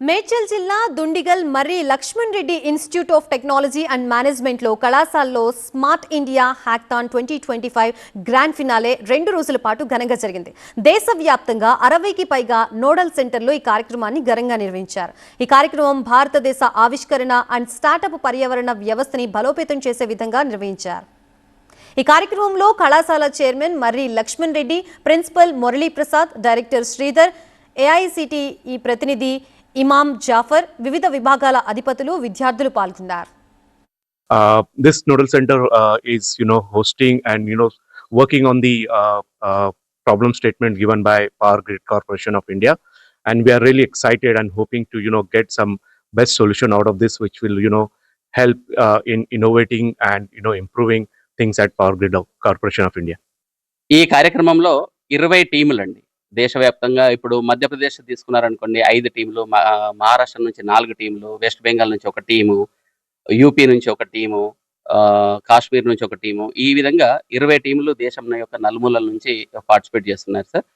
మేడ్చల్ జిల్లా Dundigal Marri Laxman Reddy institute of technology and మేనేజ్మెంట్లో కళాశాలలో Smart India hackathon twenty twenty five grand finale రెండు రోజుల పాటు ఘనంగా జరిగింది. దేశవ్యాప్తంగా అరవైకి పైగా నోడల్ సెంటర్లో ఈ కార్యక్రమాన్ని ఘనంగా నిర్వహించారు. ఈ కార్యక్రమం భారతదేశ ఆవిష్కరణ అండ్ స్టార్టప్ పర్యావరణ వ్యవస్థని బలోపేతం చేసే విధంగా నిర్వహించారు. ఈ కార్యక్రమంలో కళాశాల chairman Marri Laxman Reddy principal Muraliprasad director Sridhar AICTE ప్రతినిధి ఇమాం జాఫర్ వివిధ విభాగాల అధిపతులు విద్యార్థులు పాల్గొన్నారు uh, this nodal center uh, is you know hosting and you know working on the uh, uh, problem statement given by power grid corporation of india and we are really excited and hoping to you know get some best solution out of this which will you know help uh, in innovating and you know improving things at power grid corporation of india ఈ కార్యక్రమంలో ఇరవై టీములండి దేశవ్యాప్తంగా ఇప్పుడు మధ్యప్రదేశ్ తీసుకున్నారనుకోండి ఐదు టీంలు మహారాష్ట్ర నుంచి నాలుగు టీంలు వెస్ట్ బెంగాల్ నుంచి ఒక టీము యూపీ నుంచి ఒక టీము కాశ్మీర్ నుంచి ఒక టీము ఈ విధంగా ఇరవై టీములు దేశం యొక్క నలుమూలల నుంచి పార్టిసిపేట్ చేస్తున్నారు సార్.